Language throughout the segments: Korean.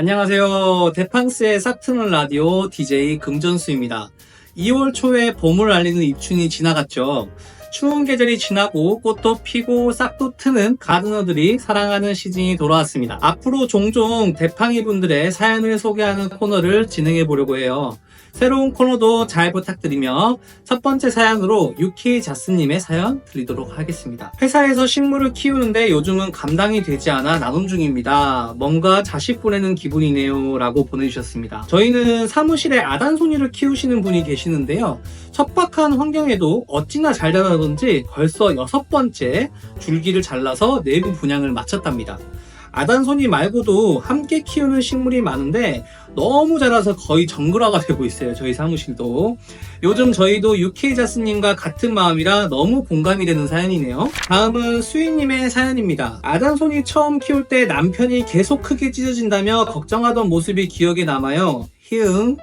안녕하세요. 데팡스의 싹트는 라디오 DJ 금전수입니다. 2월 초에 봄을 알리는 입춘이 지나갔죠. 추운 계절이 지나고 꽃도 피고 싹도 트는 가드너들이 사랑하는 시즌이 돌아왔습니다. 앞으로 종종 대팡이 분들의 사연을 소개하는 코너를 진행해 보려고 해요. 새로운 코너도 잘 부탁드리며 첫 번째 사연으로 UK 자스님의 사연 드리도록 하겠습니다. 회사에서 식물을 키우는데 요즘은 감당이 되지 않아 나눔 중입니다. 뭔가 자식 보내는 기분이네요. 라고 보내주셨습니다. 저희는 사무실에 아단소니를 키우시는 분이 계시는데요. 척박한 환경에도 어찌나 잘 자라던지 벌써 여섯 번째 줄기를 잘라서 내부 분양을 마쳤답니다. 아단소니 말고도 함께 키우는 식물이 많은데 너무 자라서 거의 정글화가 되고 있어요. 저희 사무실도. 요즘 저희도 UK자스님과 같은 마음이라 너무 공감이 되는 사연이네요. 다음은 수인님의 사연입니다. 아단소니 처음 키울 때 남편이 계속 크게 찢어진다며 걱정하던 모습이 기억에 남아요. 히응.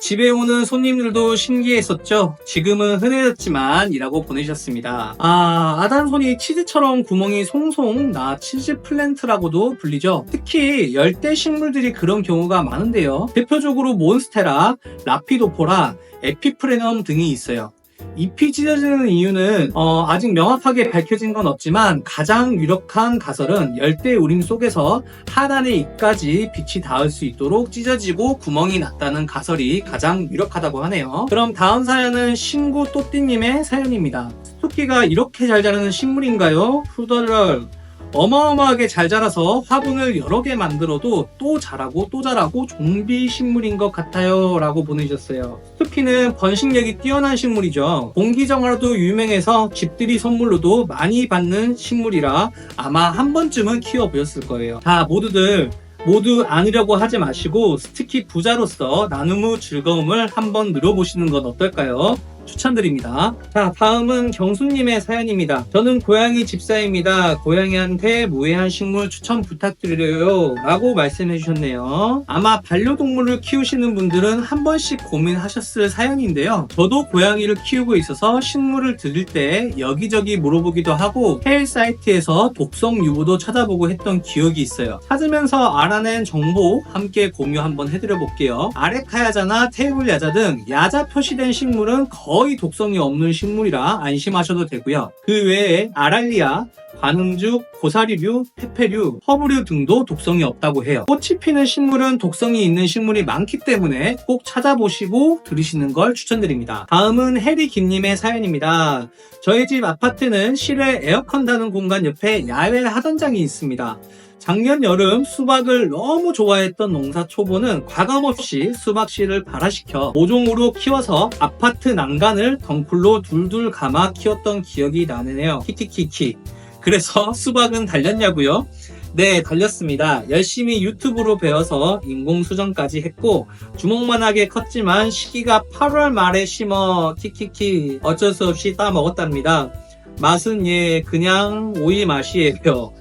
집에 오는 손님들도 신기했었죠. 지금은 흔해졌지만 이라고 보내주셨습니다. 아, 아단손이 치즈처럼 구멍이 송송 나 치즈 플랜트라고도 불리죠. 특히 열대 식물들이 그런 경우가 많은데요. 대표적으로 몬스테라, 라피도포라, 에피프레넘 등이 있어요. 잎이 찢어지는 이유는 어, 아직 명확하게 밝혀진 건 없지만 가장 유력한 가설은 열대 우림 속에서 하단의 잎까지 빛이 닿을 수 있도록 찢어지고 구멍이 났다는 가설이 가장 유력하다고 하네요. 그럼 다음 사연은 신구 또띠님의 사연입니다. 토끼가 이렇게 잘 자라는 식물인가요? 후덜럴 어마어마하게 잘 자라서 화분을 여러 개 만들어도 또 자라고 또 자라고 좀비 식물인 것 같아요 라고 보내주셨어요. 스피는 번식력이 뛰어난 식물이죠. 공기정화로도 유명해서 집들이 선물로도 많이 받는 식물이라 아마 한 번쯤은 키워보셨을 거예요. 자 모두들 모두 안으려고 하지 마시고 특히 부자로서 나눔 후 즐거움을 한번 누려보시는 건 어떨까요? 추천드립니다. 자, 다음은 경수님의 사연입니다. 저는 고양이 집사입니다. 고양이한테 무해한 식물 추천 부탁드려요. 라고 말씀해 주셨네요. 아마 반려동물을 키우시는 분들은 한 번씩 고민하셨을 사연인데요. 저도 고양이를 키우고 있어서 식물을 드릴 때 여기저기 물어보기도 하고 해외 사이트에서 독성 유보도 찾아보고 했던 기억이 있어요. 찾으면서 알아낸 정보 함께 공유 한번 해드려 볼게요. 아레카야자나 테이블 야자 등 야자 표시된 식물은 거의 독성이 없는 식물이라 안심하셔도 되고요. 그 외에 아랄리아, 관음죽, 고사리류, 페페류, 허브류 등도 독성이 없다고 해요. 꽃이 피는 식물은 독성이 있는 식물이 많기 때문에 꼭 찾아보시고 들으시는 걸 추천드립니다. 다음은 해리 김님의 사연입니다. 저희 집 아파트는 실외 에어컨 다는 공간 옆에 야외 하던장이 있습니다. 작년 여름 수박을 너무 좋아했던 농사 초보는 과감없이 수박 씨를 발화시켜 모종으로 키워서 아파트 난간을 덩쿨로 둘둘 감아 키웠던 기억이 나네요. 키키키키. 그래서 수박은 달렸냐고요? 네, 달렸습니다. 열심히 유튜브로 배워서 인공수정까지 했고 주먹만하게 컸지만 시기가 8월 말에 심어 키키키 어쩔 수 없이 따 먹었답니다. 맛은 예 그냥 오이 맛이에요.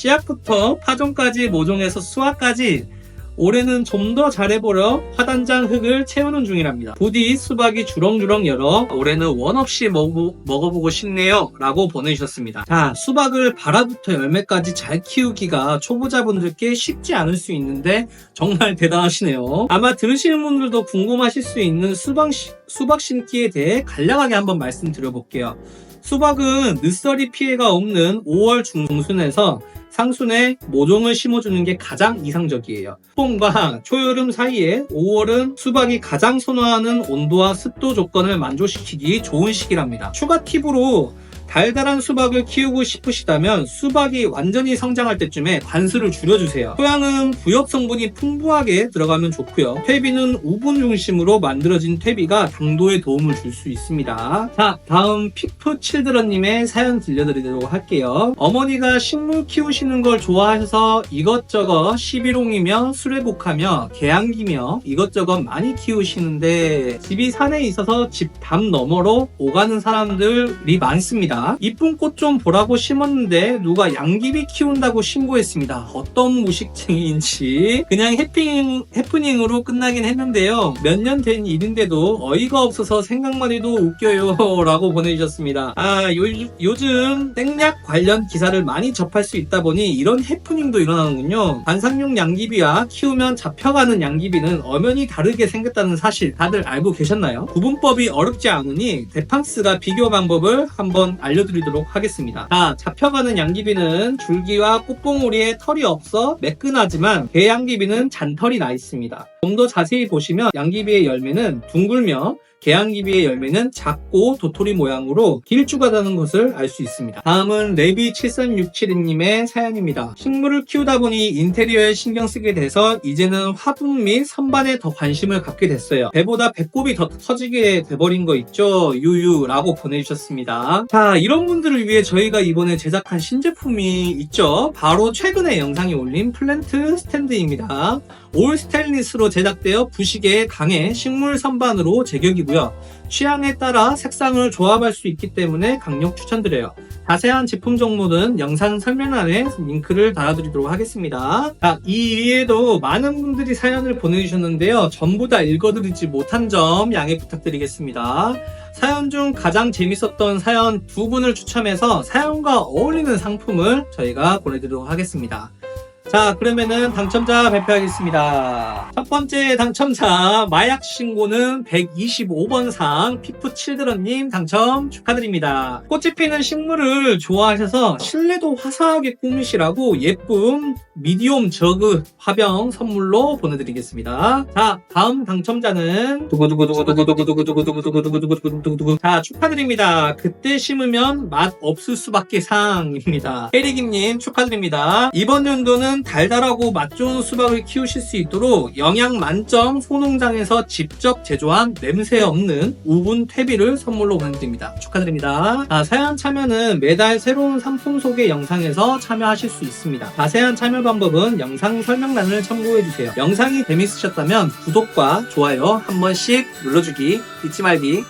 씨앗부터 파종까지 모종에서 수확까지 올해는 좀 더 잘해보려 화단장 흙을 채우는 중이랍니다. 부디 수박이 주렁주렁 열어 올해는 원 없이 먹어, 먹어보고 싶네요. 라고 보내주셨습니다. 자, 수박을 발화부터 열매까지 잘 키우기가 초보자분들께 쉽지 않을 수 있는데 정말 대단하시네요. 아마 들으시는 분들도 궁금하실 수 있는 수박, 시- 수박 심기에 대해 간략하게 한번 말씀드려볼게요. 수박은 늦서리 피해가 없는 5월 중순에서 상순에 모종을 심어주는 게 가장 이상적이에요. 봄과 초여름 사이에 5월은 수박이 가장 선호하는 온도와 습도 조건을 만족시키기 좋은 시기랍니다. 추가 팁으로 달달한 수박을 키우고 싶으시다면 수박이 완전히 성장할 때쯤에 관수를 줄여주세요. 토양은 부엽 성분이 풍부하게 들어가면 좋고요. 퇴비는 우분 중심으로 만들어진 퇴비가 당도에 도움을 줄 수 있습니다. 자, 다음 피프 칠드런님의 사연 들려드리도록 할게요. 어머니가 식물 키우시는 걸 좋아하셔서 이것저것 시비롱이며 수레복하며 개양기며 이것저것 많이 키우시는데 집이 산에 있어서 집 담 너머로 오가는 사람들이 많습니다. 있습니다. 이쁜 꽃 좀 보라고 심었는데 누가 양귀비 키운다고 신고했습니다. 어떤 무식쟁이인지 그냥 해프닝, 해프닝으로 끝나긴 했는데요. 몇 년 된 일인데도 어이가 없어서 생각만 해도 웃겨요 라고 보내주셨습니다. 아 요, 요즘 땡약 관련 기사를 많이 접할 수 있다 보니 이런 해프닝도 일어나는군요. 관상용 양귀비와 키우면 잡혀가는 양귀비는 엄연히 다르게 생겼다는 사실 다들 알고 계셨나요? 구분법이 어렵지 않으니 데팡스가 비교 방법을 한번 알려드리도록 하겠습니다. 자, 잡혀가는 양귀비는 줄기와 꽃봉오리에 털이 없어 매끈하지만 개양귀비는 잔털이 나 있습니다. 좀 더 자세히 보시면 양귀비의 열매는 둥글며 개양귀비의 열매는 작고 도토리 모양으로 길쭉하다는 것을 알 수 있습니다. 다음은 레비 7367님의 사연입니다. 식물을 키우다 보니 인테리어에 신경 쓰게 돼서 이제는 화분 및 선반에 더 관심을 갖게 됐어요. 배보다 배꼽이 더 터지게 돼버린 거 있죠? 유유라고 보내주셨습니다. 자, 이런 분들을 위해 저희가 이번에 제작한 신제품이 있죠? 바로 최근에 영상에 올린 플랜트 스탠드입니다. 올 스테인리스로 제작되어 부식에 강해 식물 선반으로 제격이고요. 취향에 따라 색상을 조합할 수 있기 때문에 강력 추천드려요. 자세한 제품 정보는 영상 설명란에 링크를 달아드리도록 하겠습니다. 자, 이 위에도 많은 분들이 사연을 보내주셨는데요. 전부 다 읽어드리지 못한 점 양해 부탁드리겠습니다. 사연 중 가장 재밌었던 사연 두 분을 추첨해서 사연과 어울리는 상품을 저희가 보내드리도록 하겠습니다. 자, 그러면은 당첨자 발표하겠습니다. 첫 번째 당첨자, 마약 신고는 125번상 피프 칠드런님 당첨 축하드립니다. 꽃이 피는 식물을 좋아하셔서 실내도 화사하게 꾸미시라고 예쁜 미디움 저그 화병 선물로 보내드리겠습니다. 자, 다음 당첨자는 두구두구두구두구두구두구두구두구두구두구두구두구 자, 축하드립니다. 그때 심으면 맛 없을 수밖에 상입니다. 해리김님 축하드립니다. 이번 연도는 달달하고 맛 좋은 수박을 키우실 수 있도록 영양 만점 소농장에서 직접 제조한 냄새 없는 우분 퇴비를 선물로 보내드립니다. 축하드립니다. 아, 사연 참여는 매달 새로운 상품 소개 영상에서 참여하실 수 있습니다. 자세한 참여 방법은 영상 설명란을 참고해주세요. 영상이 재밌으셨다면 구독과 좋아요 한 번씩 눌러주기 잊지 말기